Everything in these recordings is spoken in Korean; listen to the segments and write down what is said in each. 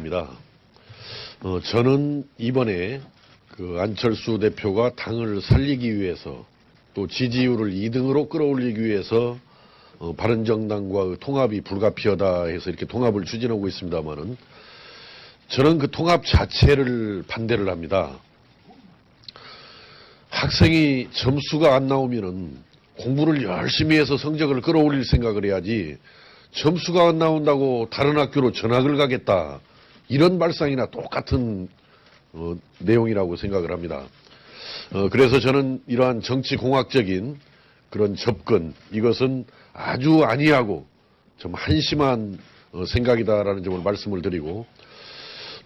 입니다. 어, 저는 이번에 그 안철수 대표가 당을 살리기 위해서 또 지지율을 2등으로 끌어올리기 위해서 어, 바른정당과 통합이 불가피하다 해서 이렇게 통합을 추진하고 있습니다만은 저는 그 통합 자체를 반대를 합니다. 학생이 점수가 안 나오면은 공부를 열심히 해서 성적을 끌어올릴 생각을 해야지 점수가 안 나온다고 다른 학교로 전학을 가겠다. 이런 발상이나 똑같은 어, 내용이라고 생각을 합니다. 어, 그래서 저는 이러한 정치공학적인 그런 접근 이것은 아주 아니하고 좀 한심한 어, 생각이다라는 점을 말씀을 드리고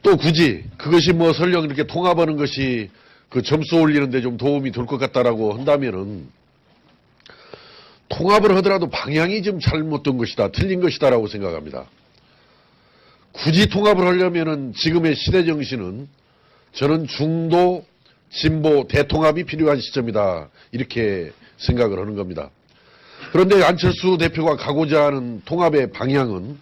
또 굳이 그것이 뭐 설령 이렇게 통합하는 것이 그 점수 올리는데 좀 도움이 될 것 같다라고 한다면은 통합을 하더라도 방향이 좀 잘못된 것이다, 틀린 것이다라고 생각합니다. 굳이 통합을 하려면은 지금의 시대 정신은 저는 중도, 진보, 대통합이 필요한 시점이다. 이렇게 생각을 하는 겁니다. 그런데 안철수 대표가 가고자 하는 통합의 방향은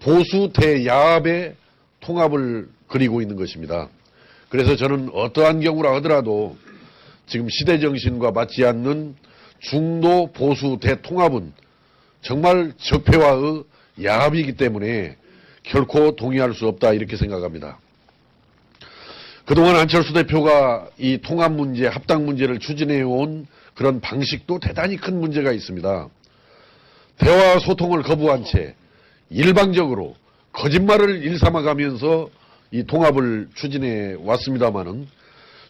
보수 대야합의 통합을 그리고 있는 것입니다. 그래서 저는 어떠한 경우라 하더라도 지금 시대 정신과 맞지 않는 중도 보수 대통합은 정말 적폐와의 야합이기 때문에 결코 동의할 수 없다 이렇게 생각합니다. 그동안 안철수 대표가 이 통합 문제, 합당 문제를 추진해 온 그런 방식도 대단히 큰 문제가 있습니다. 대화 소통을 거부한 채 일방적으로 거짓말을 일삼아가면서 이 통합을 추진해 왔습니다마는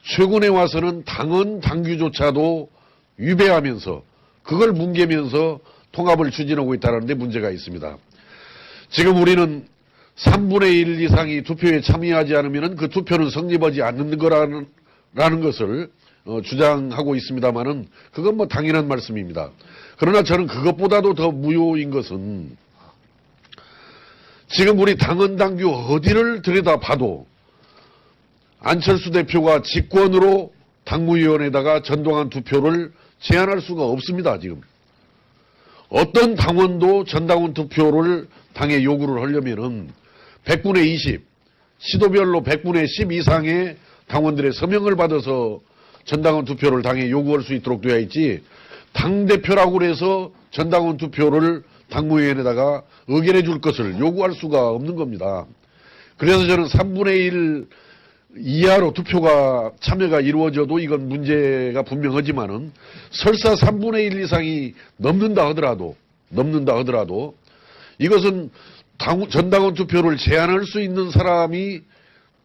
최근에 와서는 당헌 당규조차도 위배하면서 그걸 뭉개면서 통합을 추진하고 있다는 데 문제가 있습니다. 지금 우리는 3분의 1 이상이 투표에 참여하지 않으면 그 투표는 성립하지 않는 거라는 라는 것을 어, 주장하고 있습니다만은 그건 뭐 당연한 말씀입니다. 그러나 저는 그것보다도 더 무효인 것은 지금 우리 당헌 당규 어디를 들여다봐도 안철수 대표가 직권으로 당무위원회에다가 전동한 투표를 제한할 수가 없습니다, 지금. 어떤 당원도 전당원 투표를 당에 요구를 하려면은 100분의 20, 시도별로 100분의 10 이상의 당원들의 서명을 받아서 전당원 투표를 당에 요구할 수 있도록 되어 있지, 당대표라고 해서 전당원 투표를 당무위원회에다가 의결해 줄 것을 요구할 수가 없는 겁니다. 그래서 저는 3분의 1 이하로 투표가 참여가 이루어져도 이건 문제가 분명하지만은 설사 3분의 1 이상이 넘는다 하더라도 넘는다 하더라도 이것은 당, 전당원 투표를 제한할 수 있는 사람이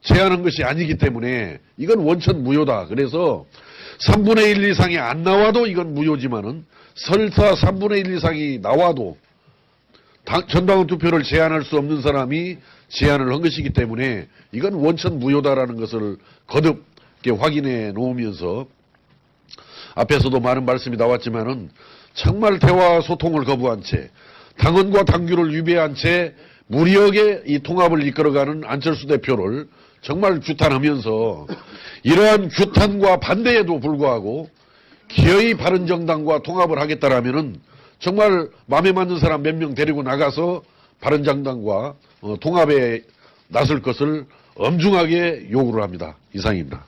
제한한 것이 아니기 때문에 이건 원천 무효다. 그래서 3분의 1 이상이 안 나와도 이건 무효지만은 설사 3분의 1 이상이 나와도 당- 전당원 투표를 제한할 수 없는 사람이 제한을 한 것이기 때문에 이건 원천 무효다라는 것을 거듭 확인해 놓으면서 앞에서도 많은 말씀이 나왔지만은 정말 대화 소통을 거부한 채 당헌과 당규를 위배한 채 무리하게 이 통합을 이끌어가는 안철수 대표를 정말 규탄하면서 이러한 규탄과 반대에도 불구하고 기어이 바른정당과 통합을 하겠다라면은 정말 마음에 맞는 사람 몇 명 데리고 나가서 바른정당과 어, 통합에 나설 것을 엄중하게 요구를 합니다. 이상입니다.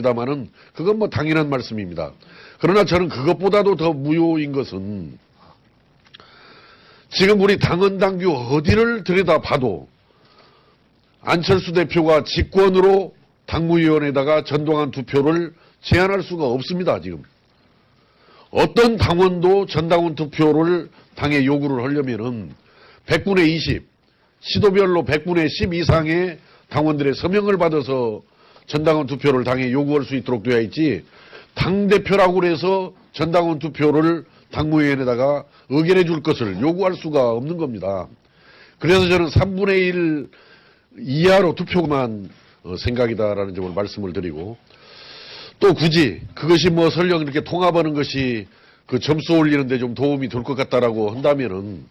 있습니다만은 그건 뭐 당연한 말씀입니다. 그러나 저는 그것보다도 더 무효인 것은 지금 우리 당헌 당규 어디를 들여다봐도 안철수 대표가 직권으로 당무위원회에다가 전동한 투표를 제한할 수가 없습니다, 지금. 어떤 당원도 전당원 투표를 당에 요구를 하려면은 100분의 20, 시도별로 100분의 10 이상의 당원들의 서명을 받아서 전당원 투표를 당에 요구할 수 있도록 되어 있지, 당대표라고 해서 전당원 투표를 당무위원회에다가 의결해 줄 것을 요구할 수가 없는 겁니다. 그래서 저는 3분의 1 이하로 투표만 어, 생각이다라는 점을 말씀을 드리고 또 굳이 그것이 뭐 설령 이렇게 통합하는 것이 그 점수 올리는데 좀 도움이 될 것 같다라고 한다면은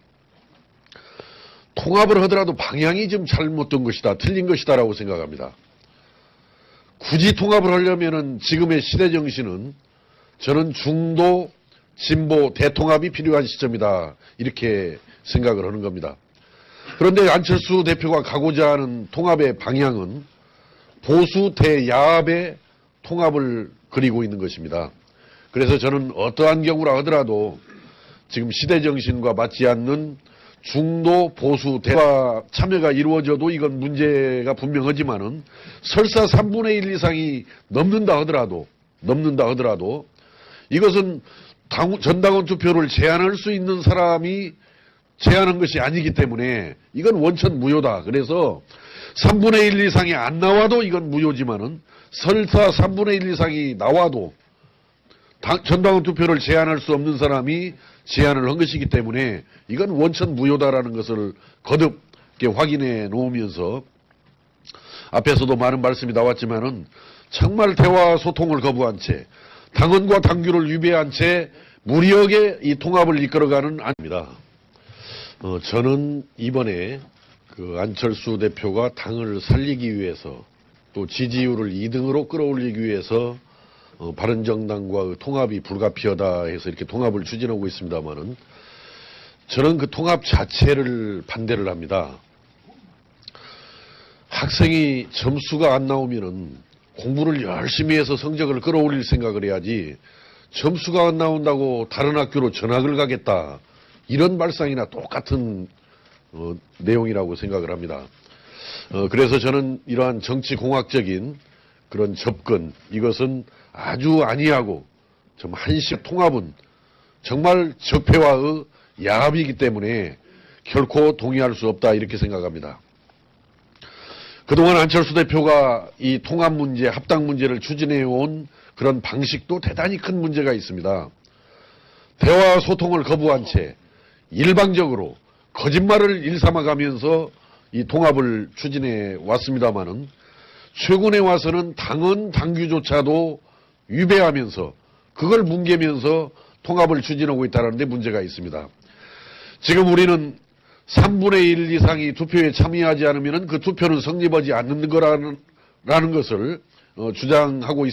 통합을 하더라도 방향이 좀 잘못된 것이다, 틀린 것이다라고 생각합니다. 굳이 통합을 하려면은 지금의 시대 정신은 저는 중도, 진보, 대통합이 필요한 시점이다. 이렇게 생각을 하는 겁니다. 그런데 안철수 대표가 가고자 하는 통합의 방향은 보수 대야합의 통합을 그리고 있는 것입니다. 그래서 저는 어떠한 경우라 하더라도 지금 시대 정신과 맞지 않는 중도 보수 대화 참여가 이루어져도 이건 문제가 분명하지만은 설사 3분의 1 이상이 넘는다 하더라도 넘는다 하더라도 이것은 당- 전당원 투표를 제한할 수 있는 사람이 제한한 것이 아니기 때문에 이건 원천 무효다. 그래서 3분의 1 이상이 안 나와도 이건 무효지만은 설사 3분의 1 이상이 나와도 당- 전당원 투표를 제한할 수 없는 사람이 제한을 한 것이기 때문에 이건 원천 무효다라는 것을 거듭 확인해 놓으면서 앞에서도 많은 말씀이 나왔지만은 정말 대화 소통을 거부한 채 당원과 당규를 위배한 채 무리하게 이 통합을 이끌어가는 아닙니다. 어, 저는 이번에 그 안철수 대표가 당을 살리기 위해서 또 지지율을 2등으로 끌어올리기 위해서 어, 바른정당과 그 통합이 불가피하다 해서 이렇게 통합을 추진하고 있습니다만은 저는 그 통합 자체를 반대를 합니다. 학생이 점수가 안 나오면은 공부를 열심히 해서 성적을 끌어올릴 생각을 해야지 점수가 안 나온다고 다른 학교로 전학을 가겠다. 이런 발상이나 똑같은 어, 내용이라고 생각을 합니다. 어, 그래서 저는 이러한 정치공학적인 그런 접근, 이것은 아주 아니하고 좀 한식 통합은 정말 적폐와의 야합이기 때문에 결코 동의할 수 없다 이렇게 생각합니다. 그동안 안철수 대표가 이 통합 문제, 합당 문제를 추진해 온 그런 방식도 대단히 큰 문제가 있습니다. 대화 소통을 거부한 채 일방적으로 거짓말을 일삼아 가면서 이 통합을 추진해 왔습니다마는 최근에 와서는 당헌 당규조차도 위배하면서 그걸 뭉개면서 통합을 추진하고 있다는 데 문제가 있습니다. 지금 우리는 3분의 1 이상이 투표에 참여하지 않으면 그 투표는 성립하지 않는 거라는 라는 것을 어, 주장하고 있습니다.